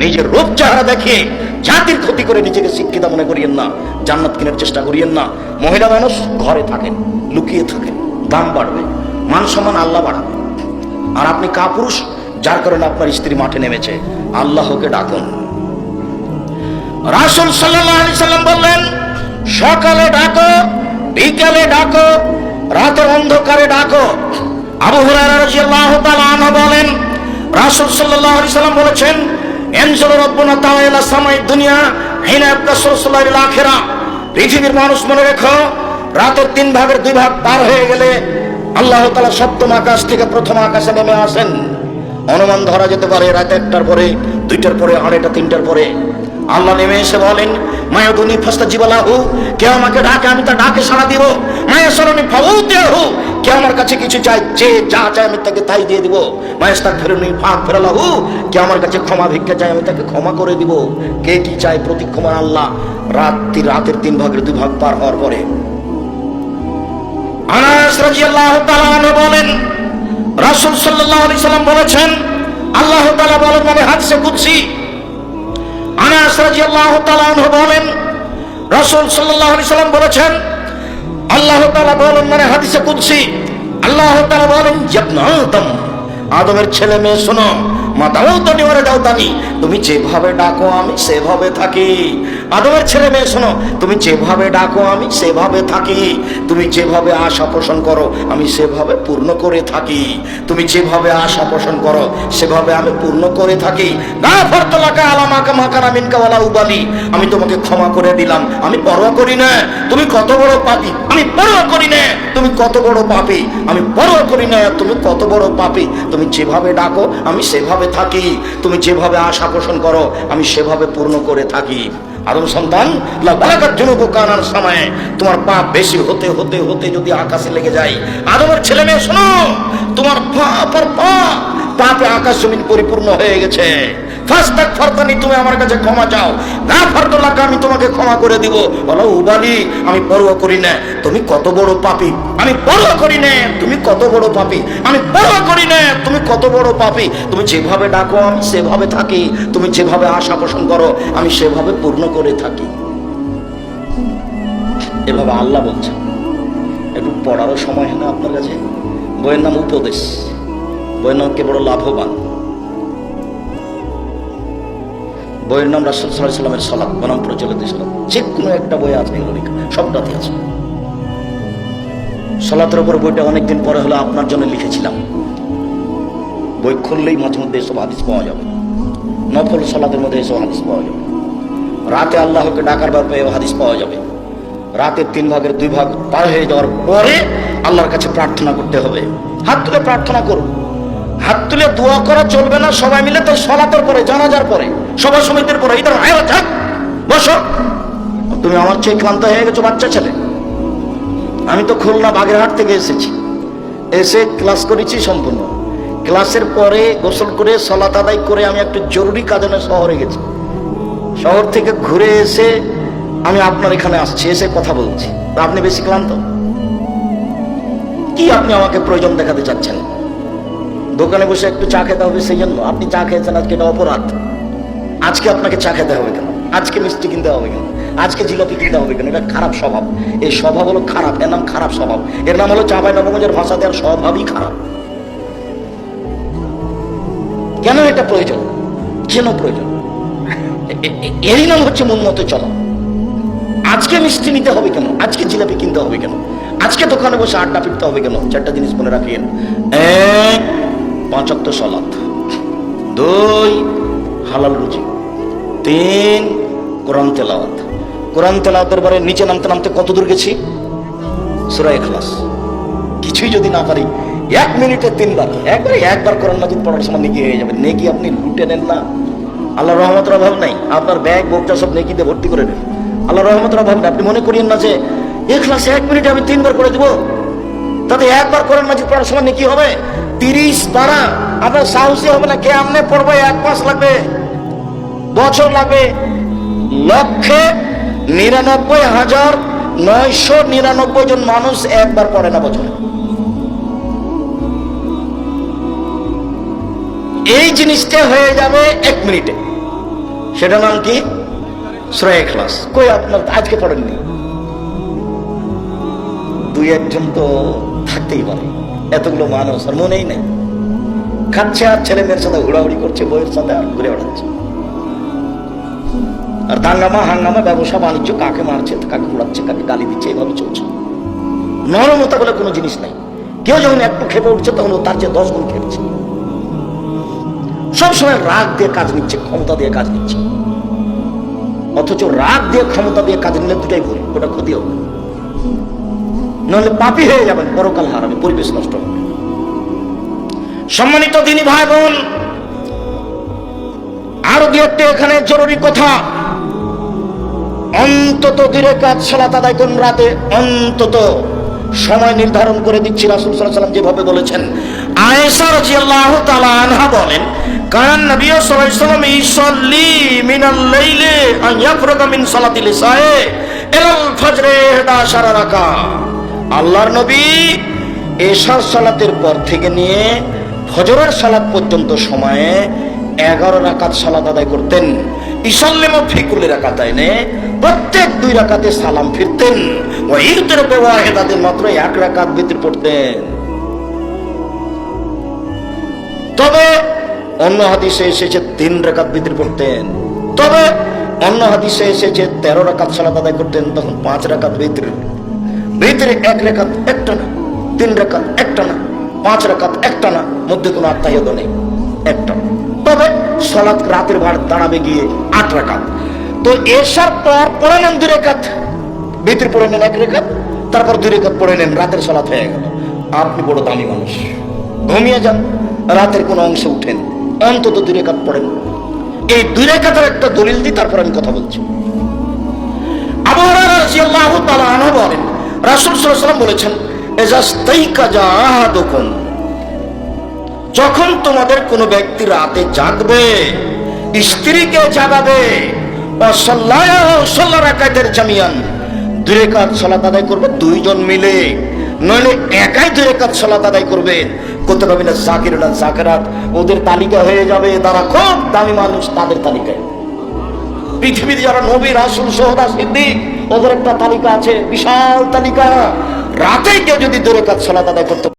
নিজের রূপ চেহারা দেখে, জাতির ক্ষতি করে নিজেকে শিক্ষিত মনে করিয়েন না, জান্নাত কেনার চেষ্টা করিয়েন না। মহিলা মানুষ ঘরে থাকেন, লুকিয়ে থাকেন, দাম বাড়বে, মান সম্মান আল্লাহ বাড়াবে। আর আপনি কাপুরুষ, যার কারণে আপনার স্ত্রী মাঠে নেমেছে, আল্লাহকে ডাকুন। রাসুল সাল্লাম বললেন, সকালে ডাকো, বিকালে ডাকো, রাতের অন্ধকারে ডাকো। আবু আনহু বলেন, রাসূল আলাইহি সাল্লাম বলেছেন এনজল রব্বুনা তাআলা সামাই দুনিয়া, হিনা রাসূলুল্লাহ ইলা আখিরা। পৃথিবীর মানুষ মনে রেখো, রাতের তিন ভাগের দুই ভাগ পার হয়ে গেলে আল্লাহ তাআলা সপ্তম আকাশ থেকে প্রথম আকাশে নেমে আসেন। অনুমান ধরা যেতে পারে, রাত একটার পরে, দুইটার পরে, আড়াইটা, তিনটার পরে। আল্লাহ নেমে এসে বলেন মায়াদুনি ফাস্তা জীবালাহু, কে আমাকে ডাকে, আমি তা ডাকে সাড়া দিব। মায়া সরণি ফাউতেহু কে আমার কাছে কিছু চাই যে যা চাই আমি তাকে তাই দিয়ে দিব। মায়াস্তাক ফেরনি ফাঁক ফেরালাহু কে আমার কাছে ক্ষমা ভিক্ষা চাই আমি তাকে ক্ষমা করে দিব। কে কি চাই প্রতিক্ষমান আল্লাহ, রাত্রি রাতের তিন ভাগের দুই ভাগ পার হওয়ার পরে। আনাস রাদিয়াল্লাহু তাআলা বলেন, রাসূল সাল্লাল্লাহু আলাইহি সাল্লাম বলেছেন, আল্লাহ তাআলা বলেন মানে হাদিসে কুদসি আনাস রাদিয়াল্লাহু তাআলা আনহু বলেন, রাসূল সাল্লাল্লাহু আলাইহি সাল্লাম বলেছেন, আল্লাহ তাআলা বলেন মানে হাদিসে কুদসি, আল্লাহ তাআলা বলেন ইবনা আদম আদমের ছেলে মেয়ে শোনো, মাতাও তো ওরে দাও তানি তুমি যেভাবে ডাকো আমি সেভাবে থাকি। আদমের ছেলে মেয়ে, শোনো, তুমি যেভাবে ডাকো আমি সেভাবে থাকি। তুমি যেভাবে আশা পোষণ করো, আমি সেভাবে পূর্ণ করে থাকি। তুমি যেভাবে আশা পোষণ করো, সেভাবে আমি পূর্ণ করে থাকি। উবালি আমি তোমাকে ক্ষমা করে দিলাম, আমি পরোয়া করি না। তুমি কত বড় পাপী, আমি পরোয়া করি না। তুমি কত বড় পাপী, আমি পরোয়া করি না। তুমি কত বড় পাপী, তুমি যেভাবে ডাকো, আমি সেভাবে থাকি। তুমি যেভাবে আশা পোষণ করো, আমি সেভাবে পূর্ণ করে থাকি। আদম সন্তান বালাকার জনক কানার সময়, তোমার পাপ বেশি হতে হতে হতে যদি আকাশে লেগে যায়, আদমের ছেলে মেয়ে শোনো, তোমার পাপ আর পাপ, পাপে আকাশ জমিন পরিপূর্ণ হয়ে গেছে। ফাস্তাক ফরতানি তুমি আমার কাছে ক্ষমা চাও। না আমি তোমাকে ক্ষমা করে দিব। বলো আমি করি না। তুমি কত বড় পাপী। আমি করি না। তুমি কত বড় পাপী। আমি করি না। তুমি কত বড় পাপী। তুমি যেভাবে ডাকো, আমি সেভাবে থাকি। তুমি যেভাবে আশা পোষণ করো, আমি সেভাবে পূর্ণ করে থাকি। এভাবে আল্লাহ বলছেন। একটু পড়ারও সময় হয় না আপনার কাছে? বইয়ের নাম উপদেশ। বইয়ের নাম কে বড় লাভবান। বইয়ের নাম রাসুল সাল্লাহ সাল্লামের সলাপ বনাম প্রচলিত সলাপ যে কোনো একটা বই আছে এগুলো সবটাতে আছে। সলাতের ওপর বইটা অনেকদিন পরে হলো আপনার জন্য লিখেছিলাম। বই খুললেই মাঝে মধ্যে এসব হাদিস পাওয়া যাবে। নফল সলাতের মধ্যে এসব হাদিস পাওয়া যাবে। রাতে আল্লাহকে ডাকার ব্যাপারে হাদিস পাওয়া যাবে। রাতের তিন ভাগের দুই ভাগ পার হয়ে যাওয়ার পরে আল্লাহর কাছে প্রার্থনা করতে হবে। হাত তুলে প্রার্থনা করুন। হাত তুলে দোয়া করা চলবে না, সবাই মিলে তো সলাতের পরে, জানাজার পরে, সভা সমিতির পরে থাক বসো। তুমি আমার চেয়ে ক্লান্ত হয়ে গেছো, বাচ্চা ছেলে। আমি তো খুলনা বাগেরহাট থেকে এসেছি। এসে ক্লাস করেছি সম্পূর্ণ। ক্লাসের পরে গোসল করে, সলাত আদায় করে আমি একটু জরুরি কাজনে শহরে গেছি। শহর থেকে ঘুরে এসে আমি আপনার এখানে আসছি, এসে কথা বলছি। আপনি বেশি ক্লান্ত? কি আপনি আমাকে প্রয়োজন দেখাতে চাচ্ছেন? দোকানে বসে একটু চা খেতে হবে সেই জন্য আপনি চা খেয়েছেন, আজকে এটা অপরাধ। আজকে আপনাকে চা খেতে হবে কেন? আজকে মিষ্টি কিনতে হবে কেন? আজকে জিলাপি কিনতে হবে কেন? এটা খারাপ স্বভাব। এই স্বভাব হলো খারাপ, এর নাম খারাপ স্বভাব। এর নাম হলো চাঁপাই নবগঞ্জের ভাষা দেওয়ার স্বভাবই খারাপ। কেন এটা প্রয়োজন? কেন প্রয়োজন? এরই নাম হচ্ছে মন মতো চলা। আজকে মিষ্টি নিতে হবে কেন? আজকে জিলাপি কিনতে হবে কেন? আজকে দোকানে বসে আড্ডা ফিরতে হবে কেন? চারটা জিনিস মনে রাখিয়েন। পাঁচক্ত সলাৎ দুই, হালাল রুজি। তিন, কোরআন তেলাওয়াত। কোরআন তেলাওয়াতের পরে নিচে নামতে নামতে কত দূর গেছি? সুরা এখলাস কিছুই যদি না পারি, এক মিনিটে তিনবার, একবারে একবার কোরআন মাজিদ পড়ার সময় নেকি হয়ে যাবে। নেকি আপনি লুটে নেন না। আল্লাহ রহমতের অভাব নাই। আপনার ব্যাগ, বোকটা সব নেকিতে ভর্তি করে নেন আল্লাহ রহমতের অভাব নেই। আপনি মনে করিয়েন না যে এখলাস এক মিনিটে আমি তিনবার করে দিব। তাতে একবার কোরআন মাজিদ পড়ার সময় নেকি হবে? তিরিশ পারা। আপনার সাহসী হবে না, কে আমনে পড়বে? এক মাস লাগবে, বছর লাগবে। লক্ষে নিরানব্বই হাজার নয়শো নিরানব্বই জন মানুষ একবার পড়ে না বছরে। এই জিনিসটা হয়ে যাবে এক মিনিটে। সেটা নাম কি? শ্রেয় ক্লাস কই আপনার আজকে পড়েননি? দুই একজন তো থাকতেই পারে। এতগুলো মানুষ আর মনেই নেই। খাচ্ছে আর ছেলে মেয়ের সাথে ঘোরাঘুরি করছে বইয়ের সাথে আর ঘুরে বেড়াচ্ছে। আর দাঙ্গামা, হাঙ্গামা, ব্যবসা, বাণিজ্য, কাকে মারছে, কাকে ঘোরাচ্ছে কাকে গালি দিচ্ছে এইভাবে চলছে। নরমতা বলে কোনো জিনিস নাই। কেউ যখন একটু খেপে উঠছে, তখন তার চেয়ে দশ গুণ খেপছে। সবসময় রাগ দিয়ে কাজ নিচ্ছে, ক্ষমতা দিয়ে কাজ নিচ্ছে। অথচ রাগ দিয়ে ক্ষমতা দিয়ে কাজ নিলে দুটাই ভুল, ওটা ক্ষতি হবে। নাহলে পাপি হয়ে যাবেন, পরকাল হারাবে পরিবেশ নষ্ট হবে। সম্মানিত দিনী ভাই বোন আরও দু এখানে জরুরি কথা। অন্তত দূরে কাজ সালাত আদায় কোন রাতে অন্তত সময় নির্ধারণ করে দিচ্ছি রাসুল সাল্লাম যেভাবে বলেছেন। আয়েশা রাদিয়াল্লাহু তাআলা আনহা বলেন কারণ নবী সাল্লাল্লাহু আলাইহি ওয়াসাল্লাম ইসাল্লি মিনাল লাইলি আন ইয়াফরাগা মিন সালাতিল ইসায়ে ইলাল ফজরে 11 রাকা আল্লাহর নবী এশার সালাতের পর থেকে নিয়ে ফজরের সালাত পর্যন্ত সময়ে এগারো রাকাত সালাত আদায় করতেন। ইসাল্লেম ফিকুল রাকাত আইনে প্রত্যেক দুই রাকাতে সালাম ফিরতেন। ও ইরতের বেওয়াহেদাতে মাত্র এক রাকাত ভিতর পড়তেন। তবে অন্য হাদিসে এসেছে তিন রাকাত ভিতর পড়তেন। তবে অন্য হাদিসে এসেছে তেরো রাকাত সালাত আদায় করতেন, তখন পাঁচ রাকাত ভিতর। ভিতরে এক রেখাত একটা না, তিন রেখাত একটা না, পাঁচ রেখাত একটা না, মধ্যে কোনো আত্মাহিত নেই, একটা। তবে সলাৎ রাতের ভার দাঁড়াবে গিয়ে আট রেখাত। তো এসার পর পড়ে নেন দুই রেখাত, ভিতরে পড়ে নেন এক রেখাত, তারপর দুই রেখাত পড়ে নেন, রাতের সলাৎ হয়ে গেল। আপনি বড় দামি মানুষ, ঘুমিয়ে যান, রাতের কোনো অংশে উঠেন, অন্তত দুই রেখাত পড়েন। এই দুই রেখাতের একটা দলিল দিই তারপর আমি কথা বলছি। আবু হুরায়রা রাদিয়াল্লাহু তাআলা আনহু বলেন রাসূল ওয়াসাল্লাম বলেছেন যখন তোমাদের কোনো ব্যক্তি রাতে জাগবে, স্ত্রীকে জাগাবে জামিয়ান, দুই রেখাত সালাত আদায় করবে দুইজন মিলে। নইলে একাই দুই রেখাত সালাত আদায় করবে। করতে পারবে না জাকির না জাকেরাত ওদের তালিকা হয়ে যাবে, তারা খুব দামি মানুষ, তাদের তালিকায়। পৃথিবীতে যারা নবী, রাসুল, সোহদা, সিদ্দিক ওদের একটা তালিকা আছে বিশাল তালিকা। রাতে কেউ যদি দূরে কাজ সালাত তাদের করতে